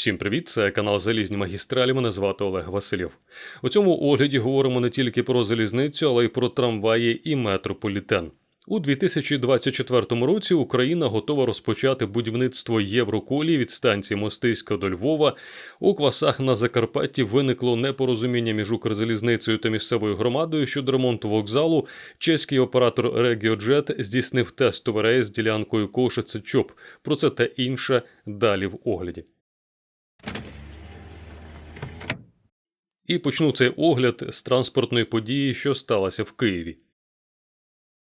Всім привіт! Це канал Залізні магістралі. Мене звати Олег Васильєв. У цьому огляді говоримо не тільки про залізницю, але й про трамваї і метрополітен. У 2024 році Україна готова розпочати будівництво Євроколії від станції Мостиська до Львова. У квасах на Закарпатті виникло непорозуміння між Укрзалізницею та місцевою громадою щодо ремонту вокзалу. Чеський оператор Регіоджет здійснив тестовий рейс з ділянкою Кошице Чоп. Про це та інше далі в огляді. І почну цей огляд з транспортної події, що сталося в Києві.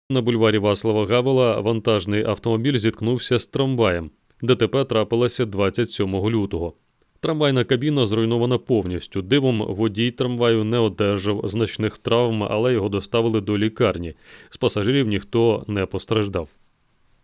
На бульварі Васлава Гавела вантажний автомобіль зіткнувся з трамваєм. ДТП трапилося 27 лютого. Трамвайна кабіна зруйнована повністю. Дивом водій трамваю не одержав значних травм, але його доставили до лікарні. З пасажирів ніхто не постраждав.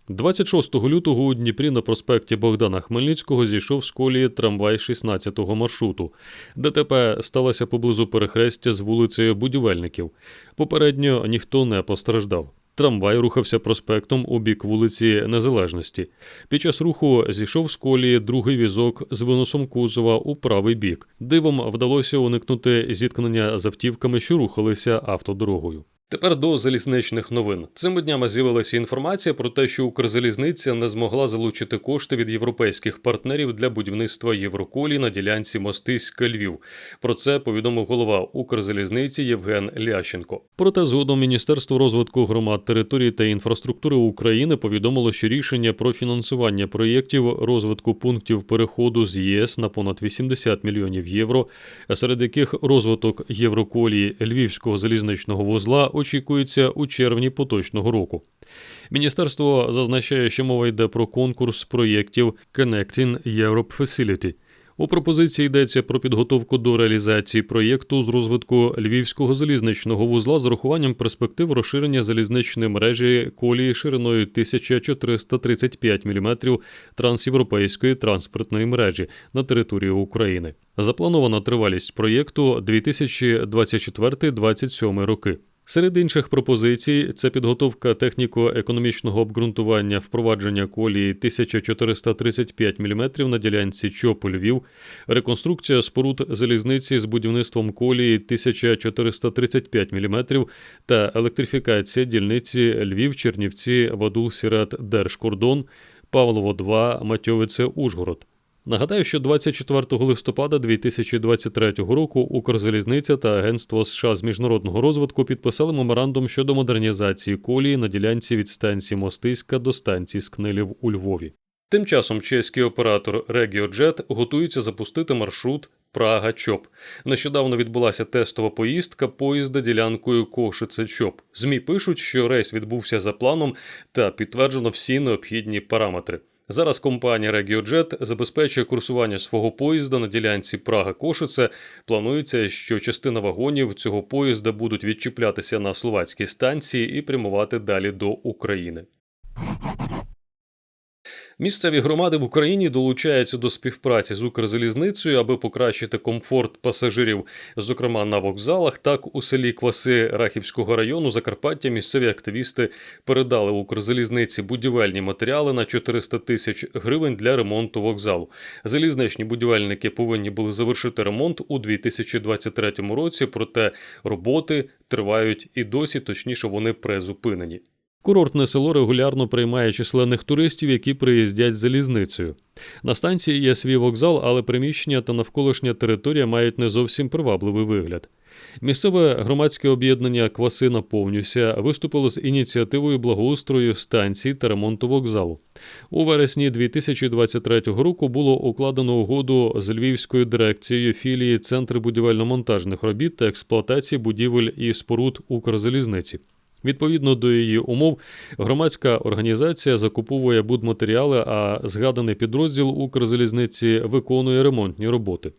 26 лютого у Дніпрі на проспекті Богдана Хмельницького зійшов з колії трамвай 16-го маршруту. ДТП сталося поблизу перехрестя з вулицею Будівельників. Попередньо ніхто не постраждав. Трамвай рухався проспектом у бік вулиці Незалежності. Під час руху зійшов з колії другий візок з виносом кузова у правий бік. Дивом вдалося уникнути зіткнення з автівками, що рухалися автодорогою. Тепер до залізничних новин. Цими днями з'явилася інформація про те, що Укрзалізниця не змогла залучити кошти від європейських партнерів для будівництва Євроколії на ділянці Мостиська Львів. Про це повідомив голова Укрзалізниці Євген Лященко. Проте згодом Міністерство розвитку громад території та інфраструктури України повідомило, що рішення про фінансування проєктів розвитку пунктів переходу з ЄС на понад 80 мільйонів євро, серед яких розвиток Євроколії Львівського залізничного вузла очікується у червні поточного року. Міністерство зазначає, що мова йде про конкурс проєктів Connecting Europe Facility. У пропозиції йдеться про підготовку до реалізації проєкту з розвитку львівського залізничного вузла з урахуванням перспектив розширення залізничної мережі колії шириною 1435 мм трансєвропейської транспортної мережі на території України. Запланована тривалість проєкту 2024-2027 роки. Серед інших пропозицій це підготовка техніко-економічного обґрунтування впровадження колії 1435 мм на ділянці ЧОПу Львів, реконструкція споруд залізниці з будівництвом колії 1435 мм та електрифікація дільниці Львів, Чернівці, Вадул Сірат, Держкордон, Павлово 2, Матьовице, Ужгород. Нагадаю, що 24 листопада 2023 року Укрзалізниця та Агентство США з міжнародного розвитку підписали меморандум щодо модернізації колії на ділянці від станції Мостиська до станції Скнилів у Львові. Тим часом чеський оператор Regiojet готується запустити маршрут Прага Чоп. Нещодавно відбулася тестова поїздка поїзда ділянкою Кошице Чоп. Змі пишуть, що рейс відбувся за планом та підтверджено всі необхідні параметри. Зараз компанія Regiojet забезпечує курсування свого поїзда на ділянці Прага Кошице. Планується, що частина вагонів цього поїзда будуть відчіплятися на словацькій станції і прямувати далі до України. Місцеві громади в Україні долучаються до співпраці з Укрзалізницею, аби покращити комфорт пасажирів, зокрема на вокзалах. Так у селі Кваси Рахівського району Закарпаття місцеві активісти передали Укрзалізниці будівельні матеріали на 400 тисяч гривень для ремонту вокзалу. Залізничні будівельники повинні були завершити ремонт у 2023 році, проте роботи тривають і досі, точніше, вони призупинені. Курортне село регулярно приймає численних туристів, які приїздять залізницею. На станції є свій вокзал, але приміщення та навколишня територія мають не зовсім привабливий вигляд. Місцеве громадське об'єднання Кваси наповнюся виступило з ініціативою благоустрою станції та ремонту вокзалу. У вересні 2023 року було укладено угоду з Львівською дирекцією філії Центр будівельно-монтажних робіт та експлуатації будівель і споруд Укрзалізниці. Відповідно до її умов, громадська організація закуповує будматеріали, а згаданий підрозділ Укрзалізниці виконує ремонтні роботи.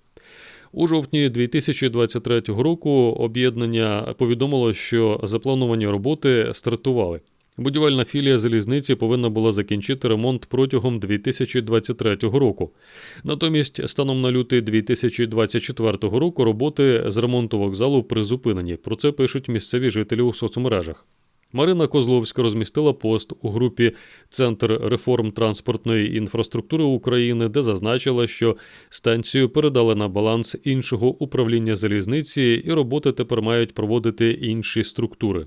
У жовтні 2023 року об'єднання повідомило, що заплановані роботи стартували. Будівельна філія залізниці повинна була закінчити ремонт протягом 2023 року. Натомість, станом на лютий 2024 року роботи з ремонту вокзалу призупинені. Про це пишуть місцеві жителі у соцмережах. Марина Козловська розмістила пост у групі Центр реформ транспортної інфраструктури України, де зазначила, що станцію передали на баланс іншого управління залізниці, і роботи тепер мають проводити інші структури.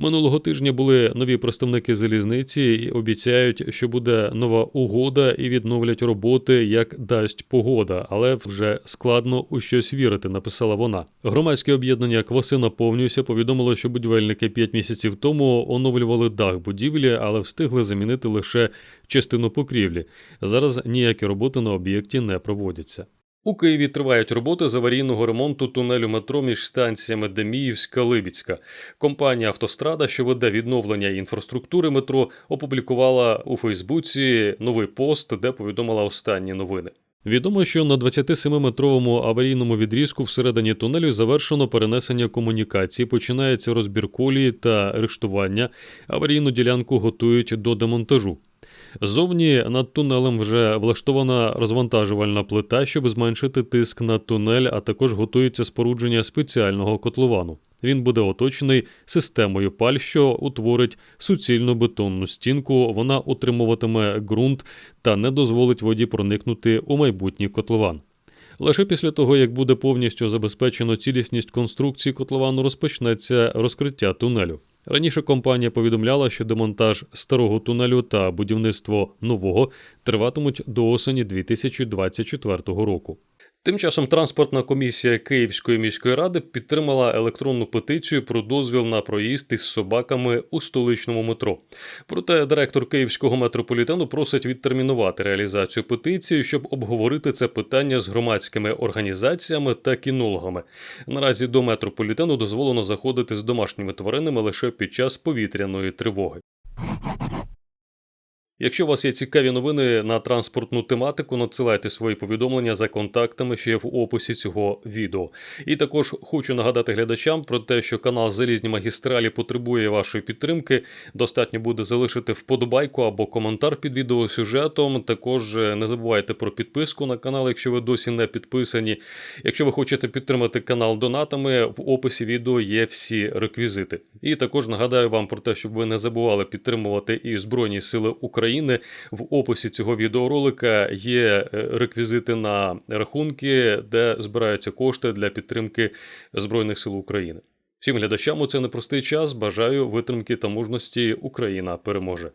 Минулого тижня були нові представники залізниці і обіцяють, що буде нова угода і відновлять роботи, як дасть погода, але вже складно у щось вірити, написала вона. Громадське об'єднання Кваси наповнюється повідомило, що будівельники 5 місяців тому оновлювали дах будівлі, але встигли замінити лише частину покрівлі. Зараз ніякі роботи на об'єкті не проводяться. У Києві тривають роботи з аварійного ремонту тунелю метро між станціями Деміївська Либідська. Компанія Автострада, що веде відновлення інфраструктури метро, опублікувала у Фейсбуці новий пост, де повідомила останні новини. Відомо, що на 27-метровому аварійному відрізку всередині тунелю завершено перенесення комунікації, починається розбір колії та рештування. Аварійну ділянку готують до демонтажу. Зовні над тунелем вже влаштована розвантажувальна плита, щоб зменшити тиск на тунель, а також готується спорудження спеціального котловану. Він буде оточений системою паль, що утворить суцільну бетонну стінку. Вона утримуватиме ґрунт та не дозволить воді проникнути у майбутній котлован. Лише після того, як буде повністю забезпечено цілісність конструкції котловану, розпочнеться розкриття тунелю. Раніше компанія повідомляла, що демонтаж старого тунелю та будівництво нового триватимуть до осені 2024 року. Тим часом транспортна комісія Київської міської ради підтримала електронну петицію про дозвіл на проїзд із собаками у столичному метро. Проте директор київського метрополітену просить відтермінувати реалізацію петиції, щоб обговорити це питання з громадськими організаціями та кінологами. Наразі до метрополітену дозволено заходити з домашніми тваринами лише під час повітряної тривоги. Якщо у вас є цікаві новини на транспортну тематику, надсилайте свої повідомлення за контактами, що є в описі цього відео. І також хочу нагадати глядачам про те, що канал Залізні магістралі потребує вашої підтримки. Достатньо буде залишити вподобайку або коментар під відеосюжетом. Також не забувайте про підписку на канал, якщо ви досі не підписані. Якщо ви хочете підтримати канал донатами, в описі відео є всі реквізити. І також нагадаю вам про те, щоб ви не забували підтримувати і Збройні Сили України. України. В описі цього відеоролика є е, реквізити на рахунки, де збираються кошти для підтримки Збройних сил України. Всім глядачам у це непростий час. Бажаю витримки та мужності. Україна переможе.